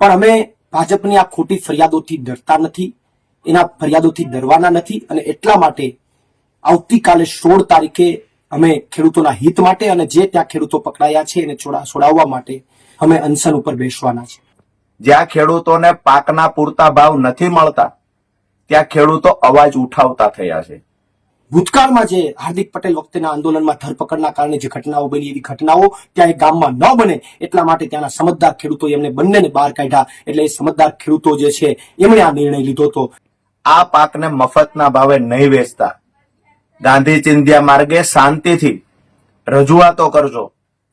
પણ અમે ભાજપની આ ખોટી ફરિયાદોથી ડરતા નથી, એના ફરિયાદોથી ડરવાના નથી અને એટલા માટે આવતીકાલે સોળ તારીખે અમે ખેડૂતોના હિત માટે અને જે ત્યાં ખેડૂતો પકડાયા છે એને છોડા, છોડાવવા માટે અમે અનશન ઉપર બેસવાના છે. જ્યાં ખેડૂતોને પાકના પૂરતા ભાવ નથી મળતા, ત્યાં ખેડૂતો અવાજ ઉઠાવતા થયા છે. ભૂતકાળમાં જે હાર્દિક પટેલ વખતેના આંદોલનમાં ધરપકડના કારણે જે ઘટનાઓ બની એવી ઘટનાઓ ત્યાં એ ગામમાં ન બને એટલા માટે ત્યાંના સમજદાર ખેડૂતો એમને બંનેને બહાર કાઢ્યા. એટલે એ સમજદાર ખેડૂતો જે છે એમણે આ નિર્ણય લીધો હતો. આ પાકને મફતના ભાવે નહીં વેચતા. ગાંધી ચિંધ્યા માર્ગે શાંતિથી રજૂઆતો કરજો.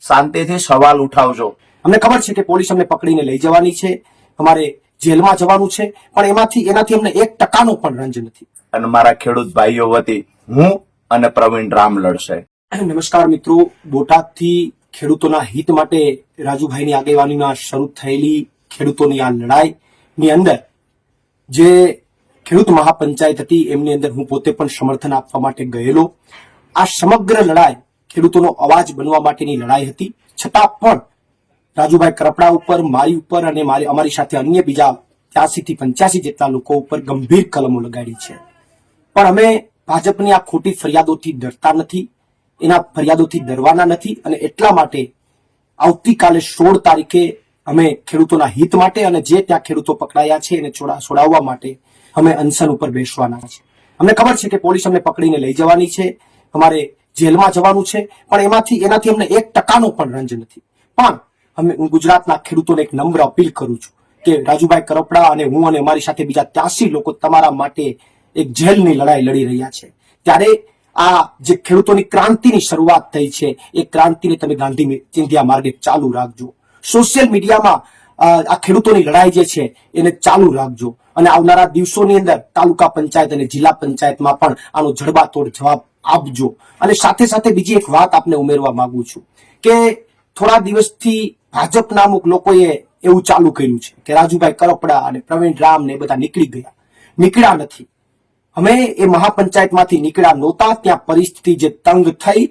શાંતિથી સવાલ ઉઠાવજો. અમને ખબર છે કે પોલીસ અમને પકડીને લઈ જવાની છે. અમારે જેલમાં જવાનું છે. પણ એમાંથી એનાથી અમને એક ટકાનો પણ રંજ નથી. અને મારા ખેડૂત ભાઈઓ વતી હું અને પ્રવીણ રામ લડશે. નમસ્કાર મિત્રો, બોટાદથી ખેડૂતોના હિત માટે રાજુભાઈની આગેવાનીમાં શરૂ થયેલી ખેડૂતોની આ લડાઈની અંદર જે ખેડૂત મહાપંચાયત હતી, એમની અંદર હું પોતે પણ સમર્થન આપવા માટે ગયેલો. આ સમગ્ર લડાઈ ખેડૂતોનો અવાજ બનવા માટેની લડાઈ હતી. છતાં પણ રાજુભાઈ કરપડા ઉપર મારી ઉપર અને મારી અમારી સાથે અન્ય બીજા ત્યાસી થી પંચ્યાસી જેટલા લોકો ઉપર ગંભીર કલમો લગાડી છે. પણ અમે ભાજપની આ ખોટી ફરિયાદોથી ડરતા નથી, એના ફરિયાદોથી ડરવાના નથી અને એટલા માટે આવતીકાલે સોળ તારીખે અમે ખેડૂતોના હિત માટે અને જે ત્યાં ખેડૂતો પકડાયા છે એને છોડા, છોડાવવા માટે અમે અનશન ઉપર બેસવાના છે અમને ખબર છે કે પોલીસ અમને પકડીને લઈ જવાની છે, અમારે જેલમાં જવાનું છે, પણ એમાંથી, એનાથી અમને એક ટકાનો પણ રંજ નથી. પણ અમે, હું ગુજરાતના ખેડૂતોને એક નમ્ર અપીલ કરું છું કે રાજુભાઈ કરપડા અને હું અને અમારી સાથે બીજા ત્યાસી લોકો તમારા માટે એક જેલની લડાઈ લડી રહ્યા છે. ત્યારે આ જે ખેડૂતોની ક્રાંતિની શરૂઆત થઈ છે, એ ક્રાંતિને તમે ગાંધી ચિંધ્યા માર્ગે ચાલુ રાખજો. સોશિયલ મીડિયામાં આ ખેડૂતોની લડાઈ જે છે, એને ચાલુ રાખજો. અને આવનારા દિવસોની અંદર તાલુકા પંચાયત અને જિલ્લા પંચાયતમાં પણ આનો જડબાતોડ જવાબ આપજો. અને સાથે સાથે બીજી એક વાત આપને ઉમેરવા માંગુ છું કે થોડા દિવસથી ભાજપના અમુક લોકોએ એવું ચાલુ કર્યું છે કે રાજુભાઈ કરપડા અને પ્રવીણ રામ ને એ બધા નીકળી ગયા. નીકળ્યા નથી. અમે એ મહાપંચાયતમાંથી નીકળ્યા નહોતા, ત્યાં પરિસ્થિતિ જે તંગ થઈ,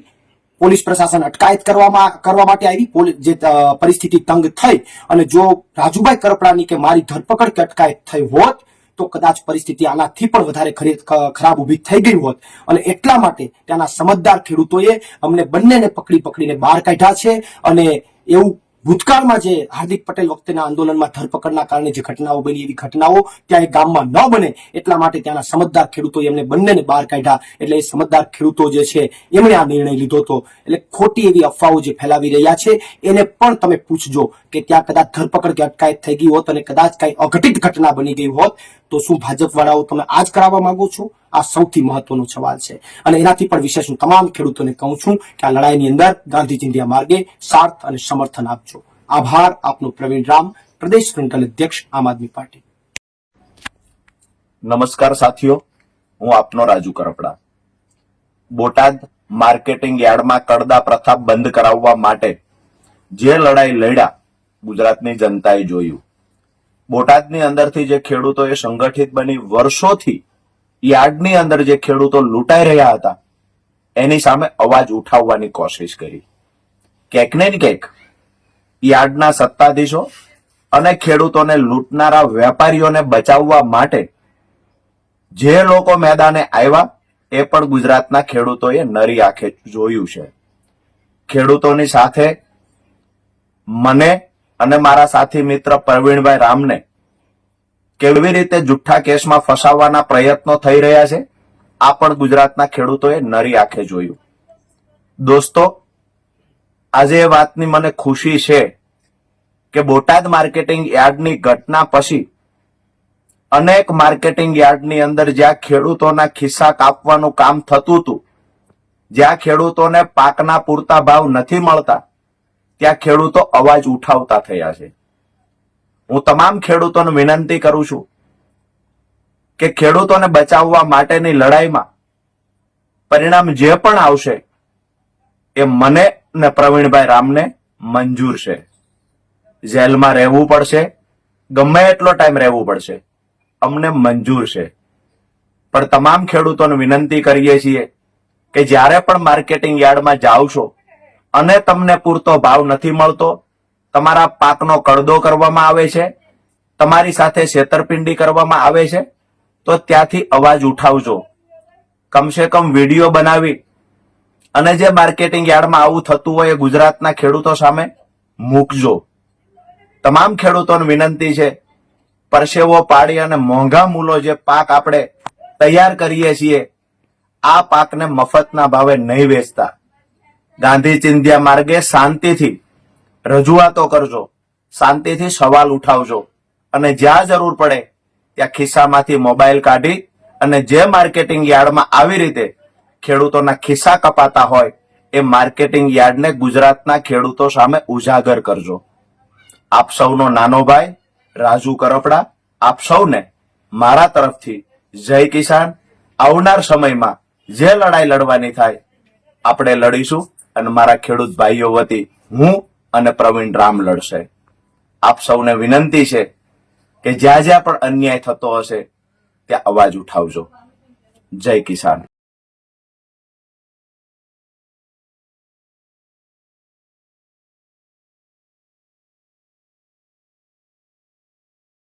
પોલીસ પ્રશાસન અટકાયત કરવામાં, કરવા માટે આવી જે પરિસ્થિતિ તંગ થઈ, અને જો રાજુભાઈ કરપડાની કે મારી ધરપકડ કે અટકાયત થઈ હોત, તો કદાચ પરિસ્થિતિ આનાથી પણ વધારે ખરી- ખરાબ ઊભી થઈ ગઈ હોત. અને એટલા માટે ત્યાંના સમજદાર ખેડૂતોએ અમને બંનેને પકડી પકડીને બહાર કાઢ્યા છે, અને એવું ભૂતકાળમાં જે હાર્દિક પટેલ વખતેના આંદોલનમાં ધરપકડના કારણે જે ઘટનાઓ બની એવી ઘટનાઓ ત્યાં એ ગામમાં ન બને એટલા માટે ત્યાંના સમજદાર ખેડૂતો એમને બંનેને બહાર કાઢ્યા. એટલે એ સમજદાર ખેડૂતો જે છે, એમણે આ નિર્ણય લીધો હતો. એટલે ખોટી એવી અફવાઓ જે ફેલાવી રહ્યા છે, એને પણ તમે પૂછજો કે ત્યાં કદાચ ધરપકડ કે અટકાયત થઈ ગઈ હોત અને કદાચ કઈ અઘટિત ઘટના બની ગઈ હોત, તો શું ભાજપ વાળાઓ તમે આજ કરાવવા માંગો છો? આ સૌથી મહત્વનો સવાલ છે. અને એનાથી પણ વિશેષ હું તમામ ખેડૂતોને કહું છું કે આ લડાઈની અંદર ગાંધીજી ઇન્ડિયા માર્ગે સાર્થ અને સમર્થન આપજો. આભાર, આપનો પ્રવીણ રામ, પ્રદેશ ફ્રન્ટલ અધ્યક્ષ આમ આદમી પાર્ટી. નમસ્કાર સાથીઓ, હું આપનો રાજુ કરપડા. બોટાદ માર્કેટિંગ યાર્ડમાં કડદા પ્રથા બંધ કરાવવા માટે જે લડાઈ લડ્યા, ગુજરાતની જનતાએ જોયું. બોટાદની અંદરથી જે ખેડૂતોએ સંગઠિત બની વર્ષોથી યાર્ડની અંદર જે ખેડૂતો લૂંટાઈ રહ્યા હતા, એની સામે અવાજ ઉઠાવવાની કોશિશ કરી. ક્યાંક ને ક્યાંક યાર્ડના સત્તાધીશો અને ખેડૂતોને લૂંટનારા વેપારીઓને બચાવવા માટે જે લોકો મેદાને આવ્યા, એ પણ ગુજરાતના ખેડૂતોએ નરી આંખે જોયું છે. ખેડૂતોની સાથે મને અને મારા સાથી મિત્ર પ્રવીણભાઈ રામને કેવી રીતે જુઠ્ઠા કેસમાં ફસાવવાના પ્રયત્નો થઈ રહ્યા છે? આ પણ ગુજરાતના ખેડૂતોએ નરી આંખે જોયું. દોસ્તો, આજે એ વાતની મને ખુશી છે કે બોટાદ માર્કેટિંગ યાર્ડની ઘટના પછી અનેક માર્કેટિંગ યાર્ડની અંદર જ્યાં ખેડૂતોના ખિસ્સા કાપવાનું કામ થતું હતું, જ્યાં ખેડૂતોને પાકના પૂરતા ભાવ નથી મળતા, ત્યાં ખેડૂતો અવાજ ઉઠાવતા થયા છે. હું તમામ ખેડૂતોને વિનંતી કરું છું કે ખેડૂતોને બચાવવા માટેની લડાઈમાં પરિણામ જે પણ આવશે એ મને ને પ્રવીણભાઈ રામને મંજૂર છે. જેલમાં રહેવું પડશે, ગમે એટલો ટાઈમ રહેવું પડશે, અમને મંજૂર છે. પણ તમામ ખેડૂતોને વિનંતી કરીએ છીએ કે જ્યારે પણ માર્કેટિંગ યાર્ડમાં જાઓ છો અને તમને પૂરતો ભાવ નથી મળતો તમારા પાકનો કડદો કરવામાં આવે છે, તમારી સાથે છેતરપિંડી કરવામાં આવે છે, તો ત્યાંથી અવાજ ઉઠાવજો. કમસે કમ વીડિયો બનાવી. અને જે માર્કેટિંગ યાર્ડમાં આવું થતું હોય એ ગુજરાતના ખેડૂતો સામે મૂકજો. તમામ ખેડૂતોને વિનંતી છે, પરસેવો પાડી અને મોંઘા મૂલો જે પાક આપણે તૈયાર કરીએ છીએ, આ પાકને મફતના ભાવે નહીં વેચતા. ગાંધી ચિંધ્યા માર્ગે શાંતિથી રજૂઆતો કરજો, શાંતિથી સવાલ ઉઠાવજો અને જ્યાં જરૂર પડે ત્યાં ખિસ્સામાંથી મોબાઈલ કાઢી અને જે માર્કેટિંગ યાર્ડમાં આવી રીતે ખેડૂતોના ખિસ્સા કપાતા હોય એ માર્કેટિંગ યાર્ડને ગુજરાતના ખેડૂતો સામે ઉજાગર કરજો. આપ સૌનો નાનો ભાઈ રાજુ કરપડા, આપ સૌને મારા તરફથી જય કિસાન. આવનાર સમયમાં જે લડાઈ લડવાની થાય, આપણે લડીશું અને મારા ખેડૂત ભાઈઓ વતી હું અને પ્રવીણ રામ લડશે. આપ સૌને વિનંતી છે કે જ્યાં જ્યાં પણ અન્યાય થતો હશે, ત્યાં અવાજ ઉઠાવજો. જય કિસાન.